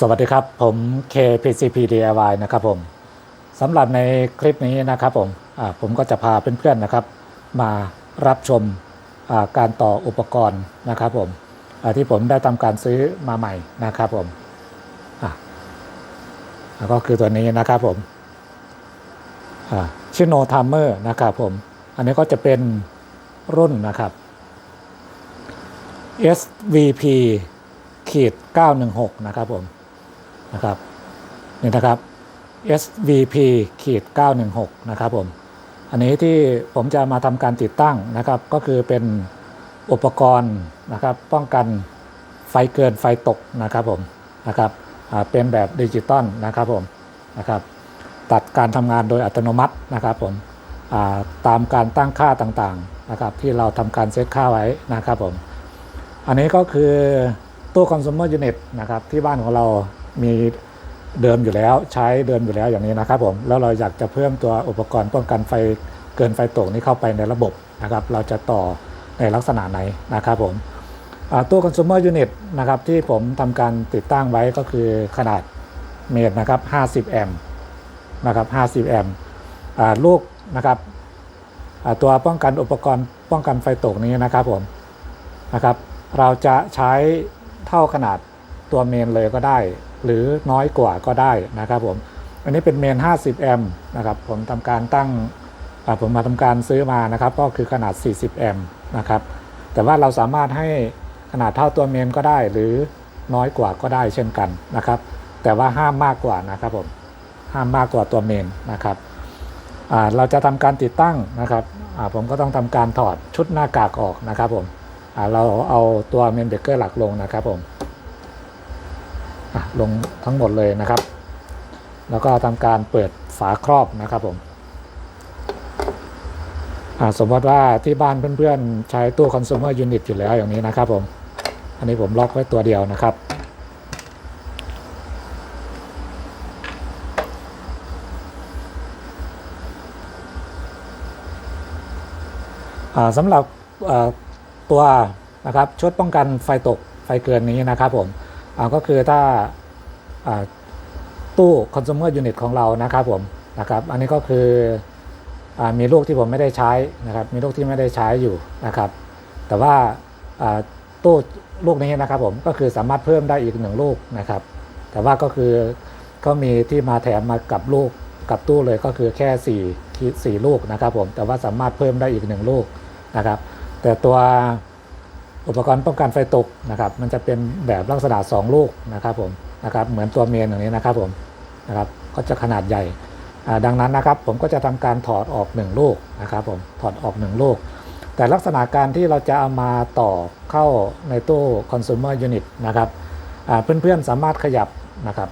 สวัสดีครับ ผม KPCP DIY นะครับผมสำหรับในคลิปนี้นะครับผมผมก็จะพาเพื่อนๆนะครับ มารับชมการต่ออุปกรณ์นะครับผมที่ผมได้ทำการซื้อมาใหม่นะครับผมก็คือตัวนี้นะครับผมชื่อโนทามเมอร์นะครับผม อันนี้ก็จะเป็นรุ่นนะครับ SVP ขีด916 นะครับผม นะครับนี่นะครับ SVP ขีด916 นะครับผม อันนี้ที่ผมจะมาทำการติดตั้งนะครับ ก็คือเป็นอุปกรณ์นะครับ ป้องกันไฟเกินไฟตกนะครับผมนะครับเป็นแบบดิจิตอลนะครับผมนะครับ ตัดการทำงานโดยอัตโนมัตินะครับผมตามการตั้งค่าต่างๆนะครับ ที่เราทำการเซตค่าไว้นะครับผม อันนี้ก็คือตู้ consumer unit นะครับที่บ้านของเรา มีเดิมอยู่แล้วใช้เดิมอยู่แล้วอย่างนี้นะครับผมแล้วเราอยากจะเพิ่มตัวอุปกรณ์ป้องกันไฟเกินไฟตกนี้เข้าไปในระบบนะครับ เราจะต่อในลักษณะไหนนะครับผมตู้ consumer unit นะครับที่ผมทำการติดตั้งไว้ก็คือขนาดเมตรนะครับ 50 แอมป์นะครับ 50 แอมป์ลูกนะครับตัวป้องกันอุปกรณ์ป้องกันไฟตกนี้นะครับผมนะครับ เราจะใช้เท่าขนาดตัวเมนเลยก็ได้ หรือน้อยกว่าก็ได้นะครับผม อันนี้เป็นเมน 50 แอมป์นะครับผมทำการตั้งผมมาทำการซื้อมานะครับ ก็คือขนาด 40 แอมป์นะครับ แต่ว่าเราสามารถให้ขนาดเท่าตัวเมนก็ได้ หรือน้อยกว่าก็ได้เช่นกันนะครับ แต่ว่าห้ามมากกว่านะครับผม ห้ามมากกว่าตัวเมนนะครับเราจะทำการติดตั้งนะครับผมก็ต้องทำการถอดชุดหน้ากากออกนะครับผมเราเอาตัวเมนเบรกเกอร์หลักลงนะครับผม ลงทั้งหมดเลยนะครับ แล้วก็ทำการเปิดฝาครอบนะครับผมสมมติว่าที่บ้านเพื่อนๆ ใช้ตู้ consumer unit อยู่แล้วอย่างนี้นะครับผมอันนี้ผมล็อกไว้ตัวเดียวนะครับสำหรับตัวนะครับชุดป้องกันไฟตกไฟเกินนี้นะครับผม ก็คือถ้าตู้ consumer unit ของเรานะครับผมนะครับ อันนี้ก็คืออมีลูกที่ผมไม่ได้ใช้นะครับ มีลูกที่ไม่ได้ใช้อยู่นะครับ แต่ว่าตู้ลูกนี้นะครับผมก็คือสามารถเพิ่มได้อีกหนึ่งลูกนะครับ แต่ว่าก็คือก็มีที่มาแถมมากับลูกกับตู้เลยก็คือแค่4ี่สี่ลูกนะครับผมแต่ว่าสามารถเพิ่มได้อีกหนึ่งลูกนะครับ แต่ตัว อุปกรณ์ป้องกันไฟตกนะครับ มันจะเป็นแบบลักษณะ 2 ลูกนะครับผมนะครับเหมือนตัวเมนอย่างนี้นะครับผมนะครับก็จะขนาดใหญ่ดังนั้นนะครับผมก็จะทำการถอดออก1ลูกนะครับผมถอดออก1ลูก แต่ลักษณะการที่เราจะเอามาต่อเข้าในตู้ consumer unit นะครับอ่าเพื่อนๆสามารถขยับนะครับ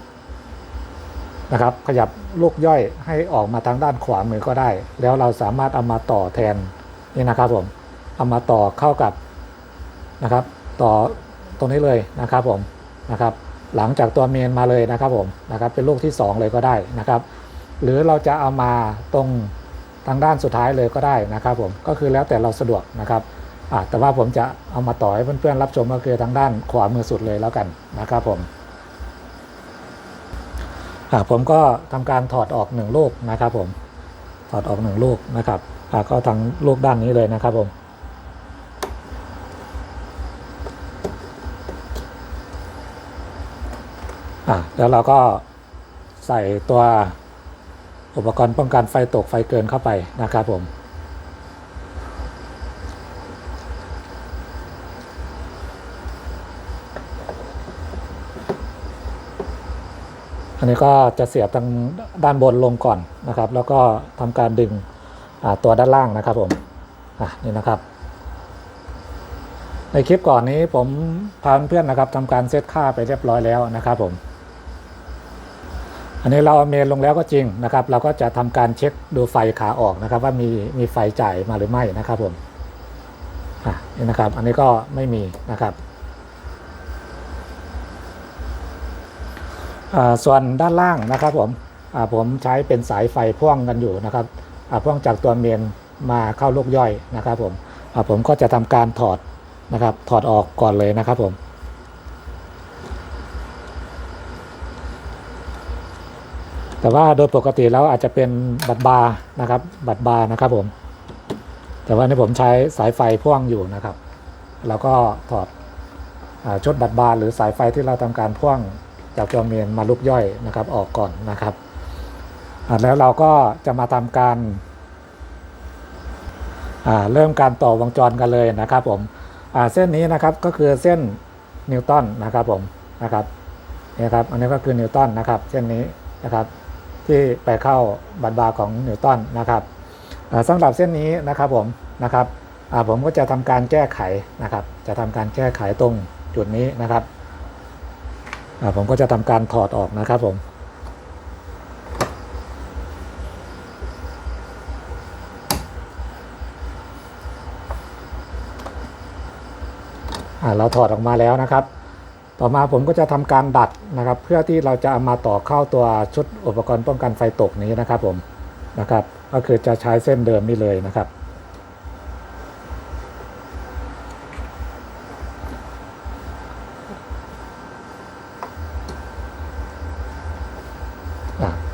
นะครับขยับลูกย่อยให้ออกมาทางด้านขวามือก็ได้ แล้วเราสามารถเอามาต่อแทนนี่นะครับผมเอามาต่อเข้ากับ นะครับ ต่อตรงนี้เลยนะครับผมนะครับ หลังจากตัวเมนมาเลยนะครับผมนะครับ เป็นลูกที่ 2 เลยก็ได้นะครับ หรือเราจะเอามาตรงทางด้านสุดท้ายเลยก็ได้นะครับผมก็คือแล้วแต่เราสะดวกนะครับแต่ว่าผมจะเอามาต่อให้เพื่อนๆรับชมก็คือทางด้านขวามือสุดเลยแล้วกันนะครับผมผมก็ทำการถอดออกหนึ่งลูกนะครับผมถอดออกหนึ่งลูกนะครับก็ทางลูกด้านนี้เลยนะครับผม อะแล้วเราก็ใส่ตัวอุปกรณ์ป้องกันไฟตกไฟเกินเข้าไปนะครับผมอันนี้ก็จะเสียบทางด้านบนลงก่อนนะครับ แล้วก็ทำการดึงตัวด้านล่างนะครับผมอะนี่นะครับ ในคลิปก่อนนี้ผมพาเพื่อนนะครับทำการเซตค่าไปเรียบร้อยแล้วนะครับผม อันนี้เราเอาเมนลงแล้วก็จริงนะครับ เราก็จะทำการเช็คดูไฟขาออกนะครับ ว่ามีมีไฟจ่ายมาหรือไม่นะครับผมอะนี่นะครับ อันนี้ก็ไม่มีนะครับอ่าส่วนด้านล่างนะครับผมอ่าผมใช้เป็นสายไฟพ่วงกันอยู่นะครับอ่าพ่วงจากตัวเมนมาเข้าลูกย่อยนะครับผมอ่าผมก็จะทำการถอดนะครับถอดออกก่อนเลยนะครับผม แต่ว่าโดยปกติแล้วอาจจะเป็นบัตรบาร์นะครับ บัตรบาร์นะครับผม แต่ว่านี่ผมใช้สายไฟพ่วงอยู่นะครับ แล้วก็ถอดอชุดบัตรบาร์หรือสายไฟที่เราทำการพ่วงจากตัวเมนมาลูกย่อยนะครับ ออกก่อนนะครับ แล้วเราก็จะมาทำการาเริ่มการต่อวงจรกันเลยนะครับผมเส้นนี้นะครับก็คือเส้นนิวตันนะครับผมนะครับนี่ครับอันนี้ก็คือนิวตันนะครับ เส้นนี้นะครับ ที่ไปเข้าบัตรบาร์ของนิวตันนะครับอ่าสำหรับเส้นนี้นะครับผมนะครับผมก็จะทำการแก้ไขนะครับ จะทำการแก้ไขตรงจุดนี้นะครับผมก็จะทำการถอดออกนะครับผมเราถอดออกมาแล้วนะครับ ต่อมาผมก็จะทำการดัดนะครับ เพื่อที่เราจะเอามาต่อเข้าตัวชุดอุปกรณ์ป้องกันไฟตกนี้นะครับผมนะครับก็คือจะใช้เส้นเดิมนี่เลยนะครับ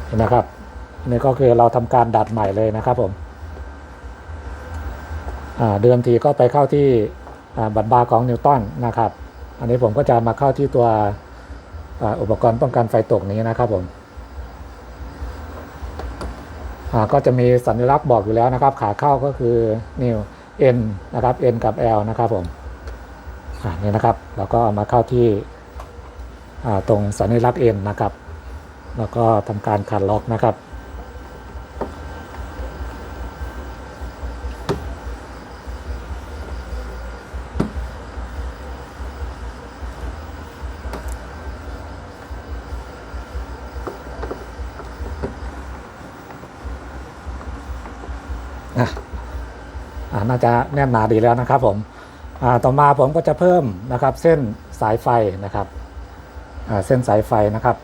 เห็นนะครับนี่ก็คือเราทำการดัดใหม่เลยนะครับผมเดิมทีก็ไปเข้าที่บัตรบาร์ของนิวตันนะครับ อันนี้ผมก็จะมาเข้าที่ตัวอุปกรณ์ป้องกันไฟตกนี้นะครับผมก็จะมีสัญลักษณ์บอกอยู่แล้วนะครับ ขาเข้าก็คือนิ้ว N นะครับ N กับ L นะครับผมอ่านี่นะครับเราก็เอามาเข้าที่ตรงสัญลักษณ์ N นะครับ แล้วก็ทำการขันล็อกนะครับ อะอ่าน่า จะแน่นหนาดีแล้วนะครับผมต่อมาผมก็จะเพิ่มนะครับ เส้นสายไฟนะครับเส้นสายไฟนะครับ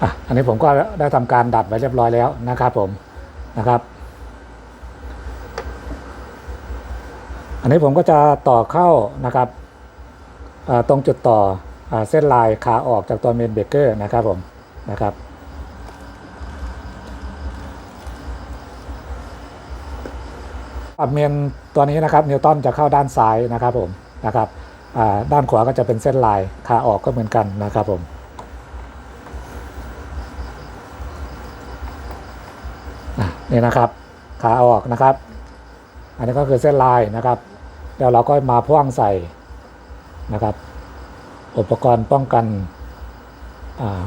อ,อันนี้ผมก็ได้ทำการดัดไว้เรียบร้อยแล้วนะครับผมนะครับ อันนี้ผมก็จะต่อเข้านะครับตรงจุดต่ออเส้นลายขาออกจากตัวเมนเบเกอร์นะครับผมนะครับ อัด เมนตัวนี้นะครับนิวตันจะเข้าด้านซ้ายนะครับผมนะครับด้านขวาก็จะเป็นเส้นลายขาออกก็เหมือนกันนะครับผมนี่นะครับขาออกนะครับ อันนี้ก็คือเส้นลายนะครับเดี๋ยวเราก็มาพ่วงใส่นะครับ อุปกรณ์ป้องกัน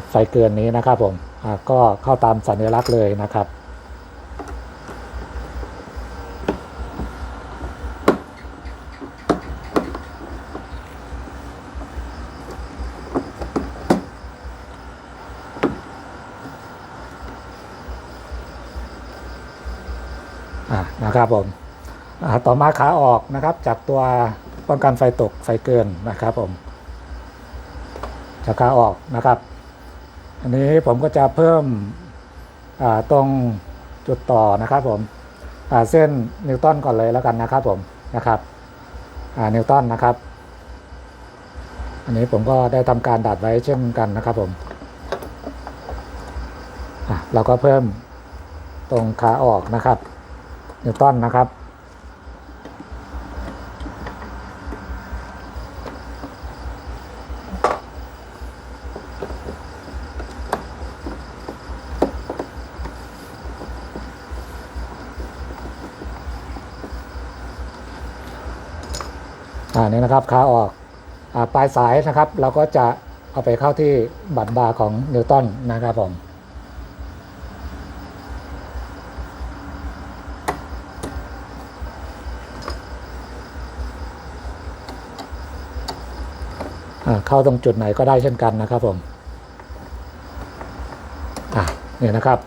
ไฟเกินนี้นะครับผมก็เข้าตามสัญลักษณ์เลยนะครับ อ่านะครับผมต่อมาขาออกนะครับ จากตัวป้องกันไฟตกไฟเกินนะครับผมจากขาออกนะครับ อันนี้ผมก็จะเพิ่มตรงจุดต่อนะครับผมเส้นนิวตันก่อนเลยแล้วกันนะครับผมนะครับนิวตันนะครับ อันนี้ผมก็ได้ทำการดัดไว้เช่นกันนะครับผมเราก็เพิ่มตรงขาออกนะครับ นิวตันนะครับ อ่านี่นะครับขาออกอาปลายสายนะครับ เราก็จะเอาไปเข้าที่บัตรบาร์ของนิวตันนะครับผม เข้าตรงจุดไหนก็ได้เช่นกันนะครับผมเนี่ยนะครับ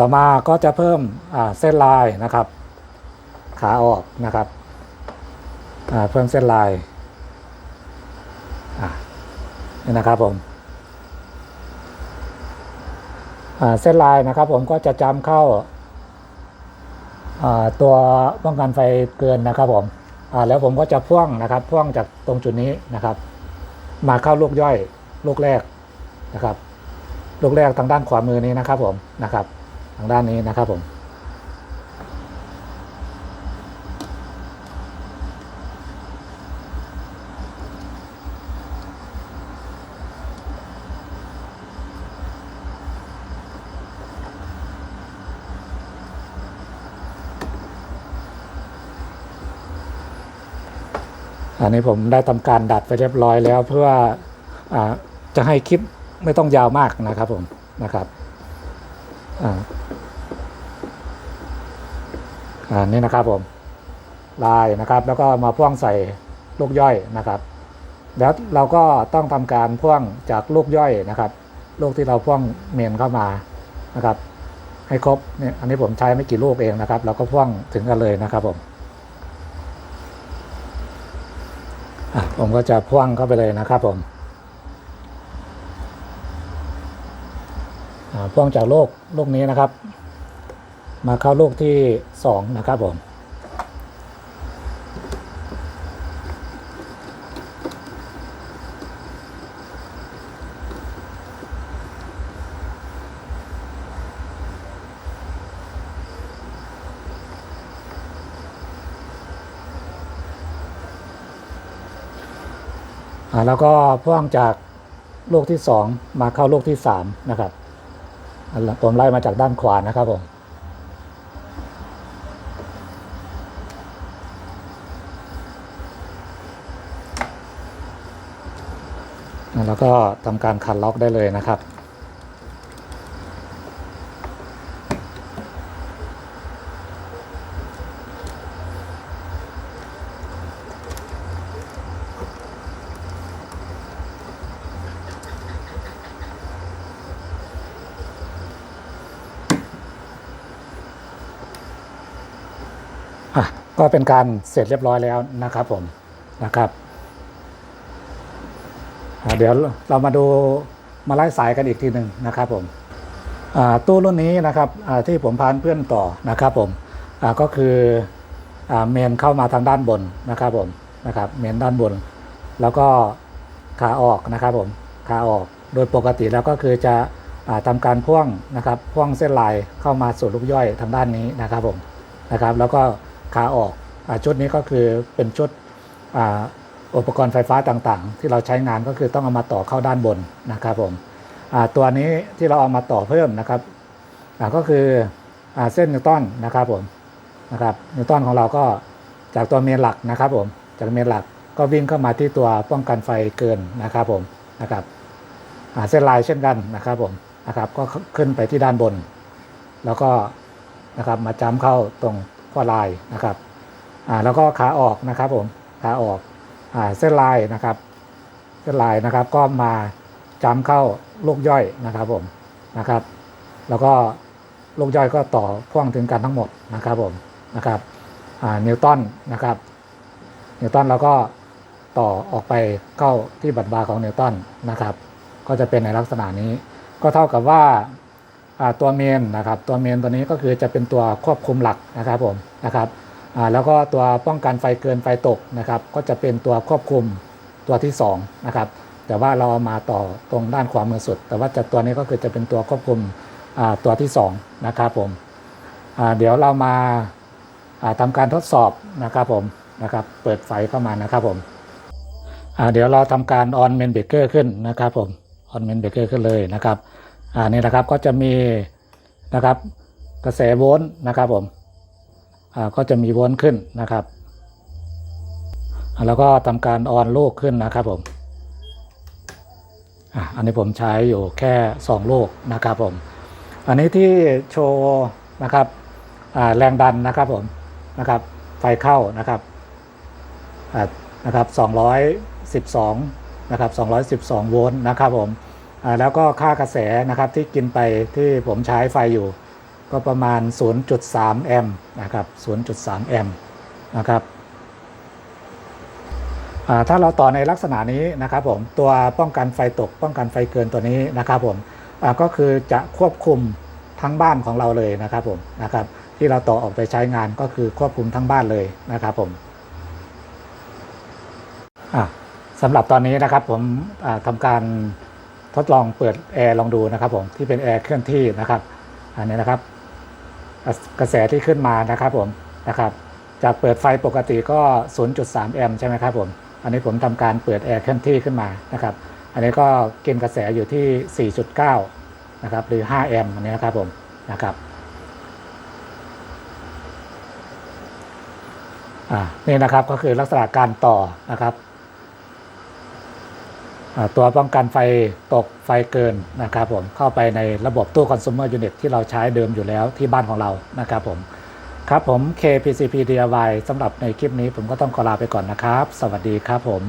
ต่อมาก็จะเพิ่มเส้นลายนะครับ ขาออกนะครับเพิ่มเส้นลายนี่นะครับผมเส้นลายนะครับผมก็จะจำเข้า ตัวป้องกันไฟเกินนะครับผมแล้วผมก็จะพ่วงนะครับ พ่วงจากตรงจุดนี้นะครับ มาเข้าลูกย่อยลูกแรกนะครับ ลูกแรกทางด้านขวามือนี้นะครับผมนะครับ ทางด้านนี้นะครับผม อันนี้ผมได้ทำการดัดไปเรียบร้อยแล้วเพื่ออจะให้คลิปไม่ต้องยาวมากนะครับผมนะครับอ่าอ่านี่นะครับผมลายนะครับ แล้วก็มาพ่วงใส่ลูกย่อยนะครับ แล้วเราก็ต้องทำการพ่วงจากลูกย่อยนะครับ ลูกที่เราพ่วงเมนเข้ามานะครับ ให้ครบเนี่ยอันนี้ผมใช้ไม่กี่ลูกเองนะครับ เราก็พ่วงถึงกันเลยนะครับผม ผมก็จะพ่วงเข้าไปเลยนะครับผมพ่วงจากโลก โลกนี้นะครับ มาเข้าโลกที่สองนะครับผม แล้วก็พ่วงจากลูกที่สองมาเข้าลูกที่สามนะครับอันละผมไล่มาจากด้านขวานะครับผมแล้วก็ทำการขัดล็อกได้เลยนะครับ ก็เป็นการเสร็จเรียบร้อยแล้วนะครับผมนะครับ เดี๋ยวเรามาดูมาไล่สายกันอีกทีหนึ่งนะครับผมตู้รุ่นนี้นะครับที่ผมพานเพื่อนต่อนะครับผมก็คืออเมนเข้ามาทางด้านบนนะครับผมนะครับเมนด้านบน แล้วก็ขาออกนะครับผมขาออกโดยปกติแล้วก็คือจะอ่าทำการพ่วงนะครับพ่วงเส้นลายเข้ามาสู่ลูกย่อยทางด้านนี้นะครับผมนะครับ แล้วก็ ขาออกอชุดนี้ก็คือเป็นชุดอ,อุปกรณ์ไฟฟ้าต่างๆ ที่เราใช้งานก็คือต้องเอามาต่อเข้าด้านบนนะครับผมตัวนี้ที่เราเอามาต่อเพิ่มนะครับก็คืออเส้นนิวตันนะครับผมนะครับนิวตันของเราก็จากตัวเมนหลักนะครับผมจากเมนหลักก็วิ่งเข้ามาที่ตัวป้องกันไฟเกินนะครับผมนะครับเส้นลายเช่นกันนะครับผมนะครับก็ขึ้นไปที่ด้านบน แล้วก็นะครับมาจ้ำเข้าตรง ข้อลายนะครับอ่าแล้วก็ขาออกนะครับผมขาออกอ่าเส้นลายนะครับเส้นลายนะครับก็มาจ้ำเข้าลูกย่อยนะครับผมนะครับ แล้วก็ลูกย่อยก็ต่อพ่วงถึงกันทั้งหมดนะครับผมนะครับอ่านิวตันนะครับนิวตันแล้วก็ต่อออกไปเข้าที่บัตรบาร์ของนิวตันนะครับ ก็จะเป็นในลักษณะนี้ก็เท่ากับว่า ตัวเมนนะครับตัวเมนตัวนี้ก็คือจะเป็นตัวควบคุมหลักนะครับผมนะครับแล้วก็ตัวป้องกันไฟเกินไฟตกนะครับ ก็จะเป็นตัวควบคุมตัวที่2นะครับแต่ว่าเราเอามาต่อตรงด้านขวามือสุด แต่ว่าจะตัวนี้ก็คือจะเป็นตัวควบคุมตัวที่2นะครับผมเดี๋ยวเรามาอ่าทำการทดสอบนะครับผมนะครับเปิดไฟเข้ามานะครับผมเดี๋ยวเราทำการออนเมนเบเกอร์ขึ้นนะครับผมออนเมนเบเกอร์ขึ้นเลยนะครับ อ่านี่นะครับก็จะมีนะครับกระแสโวลต์นะครับผมอ่าก็จะมีโวลต์ขึ้นนะครับแล้วก็ทำการออนลูกขึ้นนะครับผมอ่าอันนี้ผมใช้อยู่แค่2ลูกนะครับผมอันนี้ที่โชว์นะครับอ่าแรงดันนะครับผมนะครับไฟเข้านะครับอ่านะครับ212 นะครับ 212 โวลต์นะครับผม แล้วก็ค่ากระแสนะครับที่กินไปที่ผมใช้ไฟอยู่ ก็ประมาณ 0.3 แอมป์นะครับ 0.3 แอมป์นะครับถ้าเราต่อในลักษณะนี้นะครับผมตัวป้องกันไฟตกป้องกันไฟเกินตัวนี้นะครับผมก็คือจะควบคุมทั้งบ้านของเราเลยนะครับผมนะครับที่เราต่อออกไปใช้งานก็คือควบคุมทั้งบ้านเลยนะครับผมสำหรับตอนนี้นะครับผมทำการ ทดลองเปิดแอร์ลองดูนะครับผมที่เป็นแอร์เคลื่อนที่นะครับ อันนี้นะครับ กระแสที่ขึ้นมานะครับผมนะครับ จากเปิดไฟปกติก็ 0.3 แอมป์ใช่ไหมครับผมอันนี้ผมทำการเปิดแอร์เคลื่อนที่ขึ้นมานะครับ อันนี้ก็กินกระแสอยู่ที่ 4.9 นะครับหรือ 5 แอมป์อันนี้นะครับผมนะครับอ่านี่นะครับก็คือลักษณะการต่อนะครับ ตัวป้องกันไฟตกไฟเกินนะครับผมเข้าไปในระบบตู้คอน sumer unit ที่เราใช้เดิมอยู่แล้วที่บ้านของเรานะครับผมครับผม KPCP DIY สำหรับในคลิปนี้ผมก็ต้องขอลาไปก่อนนะครับ สวัสดีครับผม